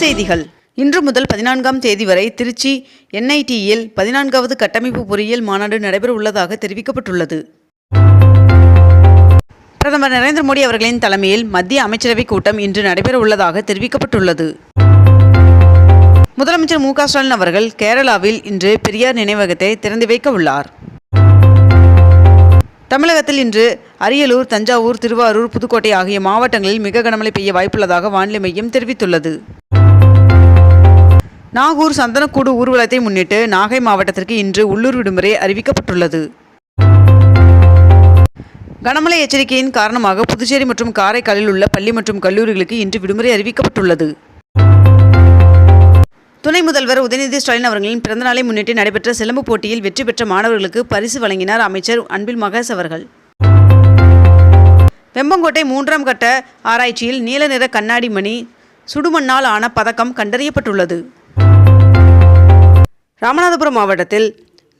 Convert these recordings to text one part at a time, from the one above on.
செய்திகள். இன்று முதல் பதினான்காம் தேதி வரை திருச்சி என்ஐடியில் பதினான்காவது கட்டமைப்பு பொறியியல் மாநாடு நடைபெற உள்ளதாக தெரிவிக்கப்பட்டுள்ளது. பிரதமர் நரேந்திர மோடி அவர்களின் தலைமையில் மத்திய அமைச்சரவைக் கூட்டம் இன்று நடைபெற உள்ளதாக தெரிவிக்கப்பட்டுள்ளது. முதலமைச்சர் மு ஸ்டாலின் அவர்கள் கேரளாவில் இன்று பெரியார் நினைவகத்தை திறந்து வைக்க உள்ளார். தமிழகத்தில் இன்று அரியலூர் தஞ்சாவூர் திருவாரூர் புதுக்கோட்டை ஆகிய மாவட்டங்களில் மிக கனமழை பெய்ய வாய்ப்புள்ளதாக வானிலை மையம் தெரிவித்துள்ளது. நாகூர் சந்தனக்கூடு ஊர்வலத்தை முன்னிட்டு நாகை மாவட்டத்திற்கு இன்று உள்ளூர் விடுமுறை அறிவிக்கப்பட்டுள்ளது. கனமழை எச்சரிக்கையின் காரணமாக புதுச்சேரி மற்றும் காரைக்காலில் உள்ள பள்ளி மற்றும் கல்லூரிகளுக்கு இன்று விடுமுறை அறிவிக்கப்பட்டுள்ளது. துணை முதல்வர் உதயநிதி ஸ்டாலின் அவர்களின் பிறந்தநாளை முன்னிட்டு நடைபெற்ற சிலம்பு போட்டியில் வெற்றி பெற்ற மாணவர்களுக்கு பரிசு வழங்கினார் அமைச்சர் அன்பில் மகேஷ் அவர்கள். வெம்பங்கோட்டை மூன்றாம் கட்ட ஆராய்ச்சியில் நீல நிற கண்ணாடி மணி சுடுமண்ணால் ஆன பதக்கம் கண்டறியப்பட்டுள்ளது. ராமநாதபுரம் மாவட்டத்தில்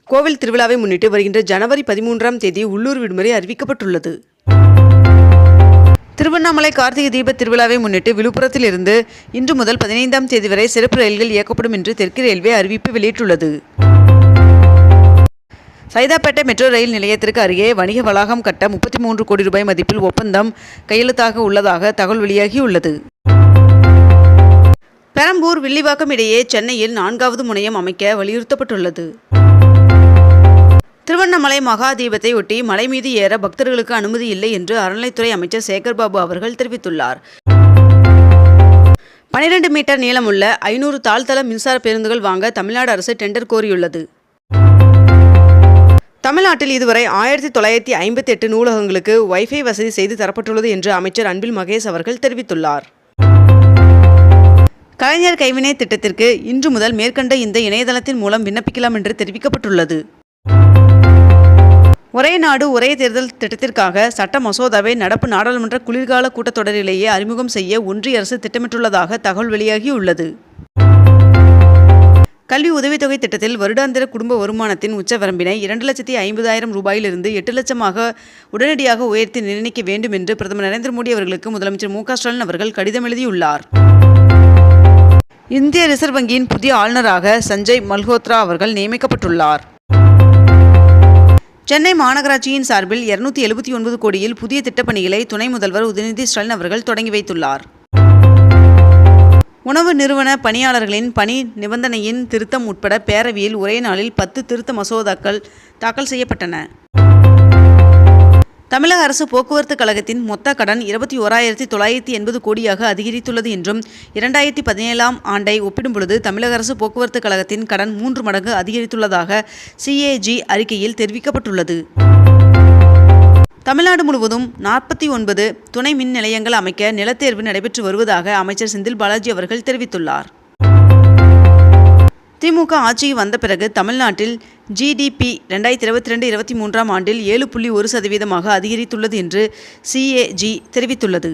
கோவில் திருவிழாவை முன்னிட்டு வருகின்ற ஜனவரி பதிமூன்றாம் தேதி உள்ளூர் விடுமுறை அறிவிக்கப்பட்டுள்ளது. திருவண்ணாமலை கார்த்திகை தீப திருவிழாவை முன்னிட்டு விழுப்புரத்தில் இருந்து இன்று முதல் பதினைந்தாம் தேதி வரை சிறப்பு ரயில்கள் இயக்கப்படும் என்று தெற்கு ரயில்வே அறிவிப்பு வெளியிட்டுள்ளது. சைதாப்பேட்டை மெட்ரோ ரயில் நிலையத்திற்கு அருகே வணிக வளாகம் கட்ட முப்பத்தி மூன்று கோடி ரூபாய் மதிப்பில் ஒப்பந்தம் கையெழுத்தாக உள்ளதாக தகவல் வெளியாகியுள்ளது. பெரம்பூர் வில்லிவாக்கம் இடையே சென்னையில் நான்காவது முனையம் அமைக்க வலியுறுத்தப்பட்டுள்ளது. திருவண்ணாமலை மகாதீபத்தை ஒட்டி மலை மீது ஏற பக்தர்களுக்கு அனுமதி இல்லை என்று அறநிலைத்துறை அமைச்சர் சேகர்பாபு அவர்கள் தெரிவித்துள்ளார். பனிரெண்டு மீட்டர் நீளமுள்ள ஐநூறு தாழ்தள மின்சார பேருந்துகள் வாங்க தமிழ்நாடு அரசு டெண்டர் கோரியுள்ளது. தமிழ்நாட்டில் இதுவரை ஆயிரத்தி தொள்ளாயிரத்தி ஐம்பத்தி எட்டு நூலகங்களுக்கு ஒய்ஃபை வசதி செய்து தரப்பட்டுள்ளது என்று அமைச்சர் அன்பில் மகேஷ் அவர்கள் தெரிவித்துள்ளார். கலைஞர் கைவினை திட்டத்திற்கு இன்று முதல் மேற்கண்ட இந்த இணையதளத்தின் மூலம் விண்ணப்பிக்கலாம் என்று தெரிவிக்கப்பட்டுள்ளது. ஒரே நாடு ஒரே தேர்தல் திட்டத்திற்காக சட்ட மசோதாவை நடப்பு நாடாளுமன்ற குளிர்கால கூட்டத்தொடரிலேயே அறிமுகம் செய்ய ஒன்றிய அரசு திட்டமிட்டுள்ளதாக தகவல் வெளியாகியுள்ளது. கல்வி உதவித்தொகை திட்டத்தில் வருடாந்திர குடும்ப வருமானத்தின் உச்சவரம்பினை இரண்டு லட்சத்தி ஐம்பதாயிரம் ரூபாயிலிருந்து எட்டு லட்சமாக உடனடியாக உயர்த்தி நிர்ணயிக்க வேண்டும் என்று பிரதமர் நரேந்திர மோடி அவர்களுக்கு முதலமைச்சர் மு க ஸ்டாலின் அவர்கள் கடிதம் எழுதியுள்ளார். இந்திய ரிசர்வ் வங்கியின் புதிய ஆளுநராக சஞ்சய் மல்ஹோத்ரா அவர்கள் நியமிக்கப்பட்டுள்ளார். சென்னை மாநகராட்சியின் சார்பில் இருநூத்தி எழுபத்தி ஒன்பது கோடியில் புதிய திட்டப்பணிகளை துணை முதல்வர் உதயநிதி ஸ்டாலின் அவர்கள் தொடங்கி வைத்துள்ளார். உணவு நிறுவன பணியாளர்களின் பணி நிபந்தனையின் திருத்தம் உட்பட பேரவையில் ஒரே நாளில் பத்து திருத்த மசோதாக்கள் தாக்கல் செய்யப்பட்டன. தமிழக அரசு போக்குவரத்து கழகத்தின் மொத்த கடன் இருபத்தி ஓராயிரத்தி தொள்ளாயிரத்தி எண்பது கோடியாக அதிகரித்துள்ளது என்றும் இரண்டாயிரத்தி பதினேழாம் ஆண்டை ஒப்பிடும்பொழுது தமிழக அரசு போக்குவரத்து கழகத்தின் கடன் மூன்று மடங்கு அதிகரித்துள்ளதாக சிஏஜி அறிக்கையில் தெரிவிக்கப்பட்டுள்ளது. தமிழ்நாடு முழுவதும் நாற்பத்தி ஒன்பது துணை மின் நிலையங்கள் அமைக்க நிலத்தேர்வு நடைபெற்று வருவதாக அமைச்சர் செந்தில் பாலாஜி அவர்கள் தெரிவித்துள்ளார். திமுக ஆட்சி வந்த பிறகு தமிழ்நாட்டில் ஜிடிபி ரெண்டாயிரத்தி இருபத்தி ரெண்டு இருபத்தி மூன்றாம் ஆண்டில் ஏழு புள்ளி ஒரு சதவீதமாக அதிகரித்துள்ளது என்று சிஏஜி தெரிவித்துள்ளது.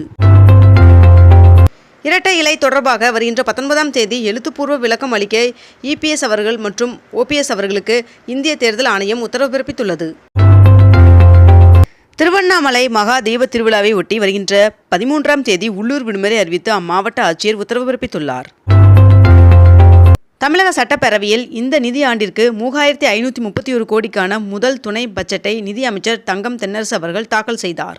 இரட்டை இலை தொடர்பாக வருகின்ற பத்தொன்பதாம் தேதி எழுத்துப்பூர்வ விளக்கம் அளிக்க இபிஎஸ் அவர்கள் மற்றும் ஓபிஎஸ் அவர்களுக்கு இந்திய தேர்தல் ஆணையம் உத்தரவு பிறப்பித்துள்ளது. திருவண்ணாமலை மகா தெய்வ திருவிழாவை ஒட்டி வருகின்ற பதிமூன்றாம் தேதி உள்ளூர் விடுமுறை அறிவித்து அம்மாவட்ட ஆட்சியர் உத்தரவு பிறப்பித்துள்ளார். தமிழக சட்டப்பேரவையில் இந்த நிதி ஆண்டிற்கு மூவாயிரத்தி ஐநூற்றி முப்பத்தி ஒரு கோடிக்கான முதல் துணை பட்ஜெட்டை நிதி அமைச்சர் தங்கம் தென்னரசு அவர்கள் தாக்கல் செய்தார்.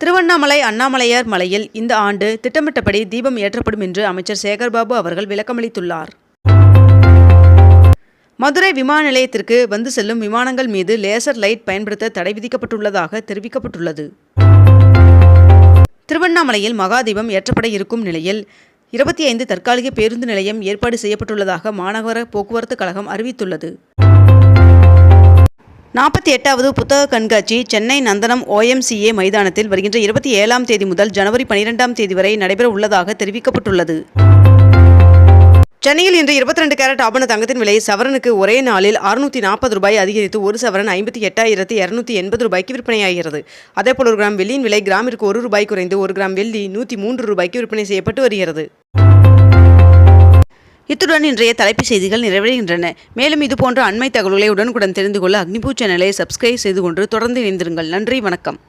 திருவண்ணாமலை அண்ணாமலையார் மலையில் இந்த ஆண்டு திட்டமிட்டபடி தீபம் ஏற்றப்படும் என்று அமைச்சர் சேகர்பாபு அவர்கள் விளக்கமளித்துள்ளார். மதுரை விமான நிலையத்திற்கு வந்து செல்லும் விமானங்கள் மீது லேசர் லைட் பயன்படுத்த தடை விதிக்கப்பட்டுள்ளதாக தெரிவிக்கப்பட்டுள்ளது. திருவண்ணாமலையில் மகாதீபம் ஏற்றப்பட இருக்கும் நிலையில் இருபத்தி ஐந்து தற்காலிக பேருந்து நிலையம் ஏற்பாடு செய்யப்பட்டுள்ளதாக மாநகர போக்குவரத்து கழகம் அறிவித்துள்ளது. நாற்பத்தி எட்டாவது புத்தக கண்காட்சி சென்னை நந்தனம் ஓஎம்சிஏ மைதானத்தில் வருகின்ற இருபத்தி ஏழாம் தேதி முதல் ஜனவரி பனிரெண்டாம் தேதி வரை நடைபெற உள்ளதாக தெரிவிக்கப்பட்டுள்ளது. சென்னையில் இன்று இருபத்தி ரெண்டு கேரட் ஆபண தங்கத்தின் விலை சவரனுக்கு ஒரே நாளில் அறுநூத்தி நாற்பது ரூபாய் அதிகரித்து ஒரு சவரன் ஐம்பத்தி எட்டாயிரத்தி இரநூத்தி எண்பது ரூபாய்க்கு விற்பனையாகிறது. அதேபோல் ஒரு கிராம் வெள்ளியின் விலை கிராமிற்கு ஒரு ரூபாய் குறைந்து ஒரு கிராம் வெள்ளி நூற்றி மூன்று ரூபாய்க்கு விற்பனை செய்யப்பட்டு வருகிறது. இத்துடன் இன்றைய தலைப்புச் செய்திகள் நிறைவடைகின்றன. மேலும் இதுபோன்ற அண்மை தகவல்களை உடனுக்குடன் தெரிந்து கொள்ள அக்னிபூ சேனலை சப்ஸ்கிரைப் செய்து கொண்டு தொடர்ந்து இணைந்திருங்கள். நன்றி வணக்கம்.